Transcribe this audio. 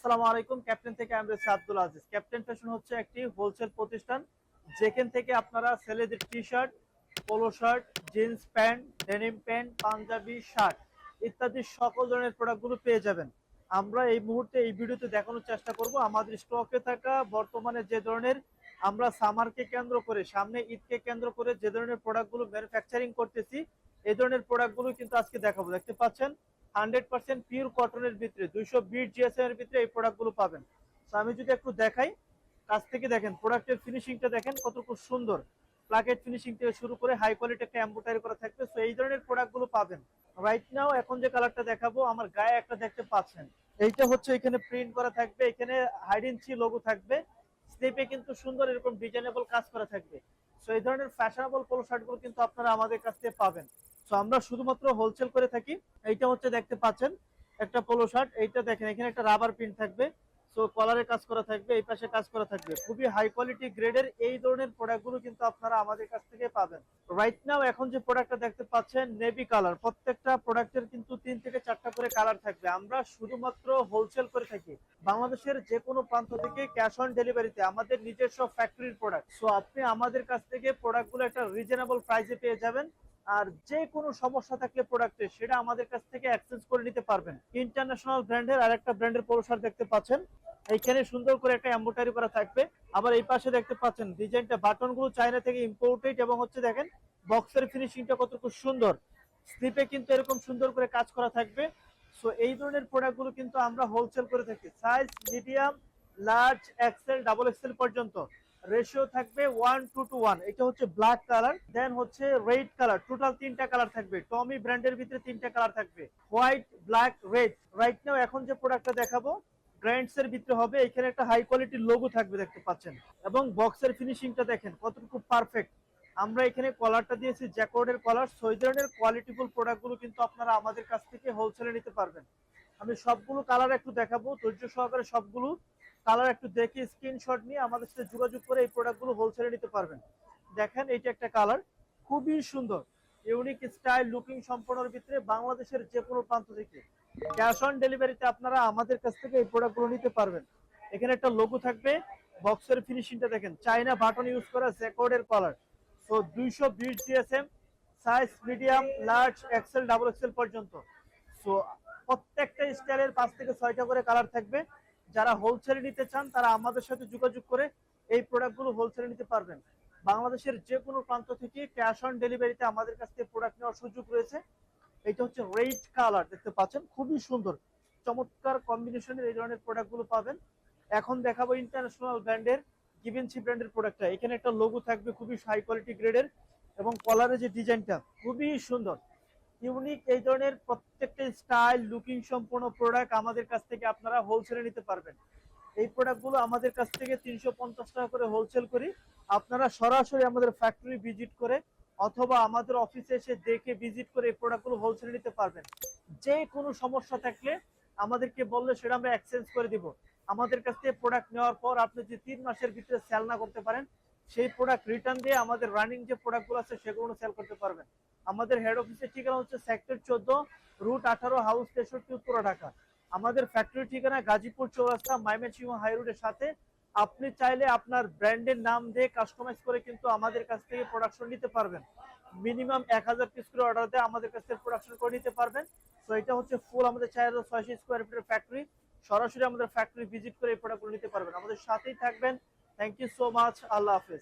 আসসালামু আলাইকুম, ক্যাপ্টেন থেকে আমি রয়েছি আব্দুল আজিজ। ক্যাপ্টেন ফ্যাশন হচ্ছে একটি হোলসেল প্রতিষ্ঠান, যেখান থেকে আপনারা ছেলেদের T shirt polo shirt jeans pant denim pant Punjabi shirt ইত্যাদি সকল ধরনের প্রোডাক্টগুলো পেয়ে যাবেন। আমরা এই মুহূর্তে এই ভিডিওতে দেখানোর চেষ্টা করব। আমাদের স্টকে থাকা বর্তমানে যে ধরনের আমরা সামারকে কেন্দ্র করে, সামনে ঈদকে কেন্দ্র করে যে ধরনের প্রোডাক্টগুলো ম্যানুফ্যাকচারিং করতেছি, এই ধরনের প্রোডাক্টগুলো কিন্তু আজকে দেখাবো। দেখতে পাচ্ছেন হান্ড্রেড পার্সেন্ট পিওর কটনের ভিতরে, দুইশো বিট জিএসএম এর ভিতরে এই প্রোডাক্টগুলো পাবেন। তো আমি যদি একটু দেখাই, কাছ থেকে দেখেন, প্রোডাক্টের ফিনিশিংটা দেখেন, কতটুকু সুন্দর। প্লাকেট ফিনিশিং থেকে শুরু করে হাই কোয়ালিটি একটা এম্বোটারি করা থাকবে সো এই ধরনের প্রোডাক্টগুলো পাবেন। রাইট নাও এখন যে কালারটা দেখাবো, আমার গায়ে একটা দেখতে পাচ্ছেন। এইটা হচ্ছে এখানে প্রিন্ট করা থাকবে, এখানে হাইড ইঞ্চি লোগো থাকবে। স্লিপে কিন্তু সুন্দর এরকম ডিজাইনেবল কাজ করা থাকবে। সো এই ধরনের ফ্যাশনেবল পোলো শার্টগুলো কিন্তু আপনারা আমাদের কাছ থেকে পাবেন। সো আমরা শুধুমাত্র হোলসেল করে থাকি। এইটা হচ্ছে দেখতে পাচ্ছেন, একটা পোলো শার্ট এইটা দেখেন, এখানে একটা রাবার প্রিন্ট থাকবে। সো কলারে কাজ করা থাকবে, এই পাশে কাজ করা থাকবে। খুবই হাই কোয়ালিটি গ্রেডের এই ধরনের প্রোডাক্টগুলো কিন্তু আপনারা আমাদের কাছ থেকে পাবেন। রাইট নাও এখন যে প্রোডাক্টটা দেখতে পাচ্ছেন নেভি কালার প্রত্যেকটা প্রোডাক্টের কিন্তু তিন থেকে চারটা করে কালার থাকবে। আমরা শুধুমাত্র হোলসেল করে থাকি। বাংলাদেশের যে কোনো প্রান্ত থেকে ক্যাশ অন ডেলিভারিতে আমাদের নিজস্ব ফ্যাক্টরির প্রোডাক্ট সো আপনি আমাদের কাছ থেকে প্রোডাক্টগুলো একটা রিজনেবল প্রাইসে পেয়ে যাবেন। আর যে কোনো সমস্যা থাকলে প্রোডাক্টে সেটা আমাদের কাছ থেকে অ্যাক্সেস করে নিতে পারবেন। ইন্টারন্যাশনাল ব্র্যান্ডের আর একটা ব্র্যান্ডের পৌরসার দেখতে পাচ্ছেন। এইখানে সুন্দর করে একটা এম্বোটারি করা থাকবে। আবার এই পাশে দেখতে পাচ্ছেন ডিজাইনটা বাটনগুলো চায়না থেকে ইম্পোর্টেড এবং হচ্ছে দেখেন বক্সের ফিনিশিংটা কতটুকু সুন্দর। স্লিপে কিন্তু এরকম সুন্দর করে কাজ করা থাকবে। সো এই ধরনের প্রোডাক্টগুলো কিন্তু আমরা হোলসেল করে থাকি। Size medium large XL double XL পর্যন্ত। রেশিও থাকবে ওয়ান টু টু ওয়ান এটা হচ্ছে ব্ল্যাক কালার দেন হচ্ছে রেড কালার টোটাল তিনটা কালার থাকবে। টমি ব্র্যান্ডের ভিতরে তিনটা কালার থাকবে। White black red right now এখন যে প্রোডাক্টটা দেখাবো এর ভিতরে হবে। এখানে একটা হাই কোয়ালিটির লোগো থাকবে দেখতে পাচ্ছেন। এবং বক্সের ফিনিশিংটা দেখেন, কতটুকু পারফেক্ট আমরা এখানে কলারটা দিয়েছি জ্যাকোর্ডের কলার সই কোয়ালিটিফুল প্রোডাক্টগুলো কিন্তু আপনারা আমাদের কাছ থেকে হোলসেলে নিতে পারবেন। আমি সবগুলো কালার একটু দেখাবো, ধৈর্য সহকারে সবগুলো কালার একটু দেখে স্ক্রিনশট নিয়ে আমাদের সাথে যোগাযোগ করে এই প্রোডাক্টগুলো হোলসেলে নিতে পারবেন। দেখেন, এইটা একটা কালার। খুবই সুন্দর। ইউনিক স্টাইল, লুকিং সম্পন্নর ভিতরে বাংলাদেশের যে কোনো প্রান্ত থেকে। ক্যাশ অন ডেলিভারিতে আপনারা আমাদের কাছ থেকে এই প্রোডাক্টগুলো নিতে পারবেন। এখানে একটা লোগো থাকবে। বক্সের ফিনিশিংটা দেখেন। চাইনা বাটন ইউজ করা জ্যাকোর্ডের কালার সো দুইশো বিশ GSM size medium large XL double XL পর্যন্ত। সো প্রত্যেকটা স্টাইলের পাঁচ থেকে ছয়টা করে কালার থাকবে। যারা হোলসেলে নিতে চান, তারা আমাদের সাথে যোগাযোগ করে এই প্রোডাক্টগুলো হোলসেলে নিতে পারবেন। বাংলাদেশের যে কোনো প্রান্ত থেকে ক্যাশ অন ডেলিভারিতে আমাদের কাছ থেকে প্রোডাক্ট নেওয়ার সুযোগ রয়েছে। এটা হচ্ছে রেড কালার দেখতে পাচ্ছেন? খুবই সুন্দর। চমৎকার কম্বিনেশনের এই ধরনের প্রোডাক্টগুলো পাবেন। এখন দেখাবো ইন্টারন্যাশনাল ব্র্যান্ডের গিভেনসি ব্র্যান্ডের প্রোডাক্টটা এখানে একটা লোগো থাকবে খুবই হাই কোয়ালিটি গ্রেডের এবং কলারের যে ডিজাইনটা খুবই সুন্দর। ইউনিক এই ধরনের প্রত্যেকটা স্টাইল লুকিং সম্পূর্ণ প্রোডাক্ট আমাদের কাছ থেকে আপনারা হোলসেলে নিতে পারবেন। এই প্রোডাক্টগুলো আমাদের কাছ থেকে তিনশো পঞ্চাশ টাকা করে হোলসেল করি। আপনারা সরাসরি আমাদের ফ্যাক্টরি ভিজিট করে অথবা আমাদের অফিসে এসে দেখে ভিজিট করে এই প্রোডাক্টগুলো হোলসেলে নিতে পারবেন। যে কোনো সমস্যা থাকলে আমাদেরকে বললে সেটা আমরা এক্সচেঞ্জ করে দিব। আমাদের কাছ থেকে প্রোডাক্ট নেওয়ার পর আপনি যদি তিন মাসের ভিতরে সেল না করতে পারেন সেই প্রোডাক্ট রিটার্ন দিয়ে আমাদের রানিং যে প্রোডাক্টগুলো আছে সেগুলো সেল করতে পারবেন। আমাদের হেড অফিসের ঠিকানা হচ্ছে সেক্টর চোদ্দ রুট আঠারো হাউস তেষট্টি, উত্তরা, ঢাকা। আমাদের ফ্যাক্টরি ঠিকানা গাজীপুর চৌরাস্তা মাইমেনসিংহ হাই রোডের সাথে। আপনি চাইলে আপনার ব্র্যান্ডের নাম দিয়ে কাস্টমাইজ করে কিন্তু আমাদের কাছ থেকে প্রোডাকশন নিতে পারবেন। মিনিমাম এক হাজার পিস করে অর্ডার দিয়ে আমাদের কাছ থেকে প্রোডাকশন করে নিতে পারবেন। তো এটা হচ্ছে ফুল আমাদের চার হাজার ছয়শো স্কোয়ার ফিটের ফ্যাক্টরি সরাসরি আমাদের ফ্যাক্টরি ভিজিট করে এই প্রোডাক্টগুলো নিতে পারবেন। আমাদের সাথেই থাকবেন। থ্যাংক ইউ সো মাচ আল্লাহ হাফেজ।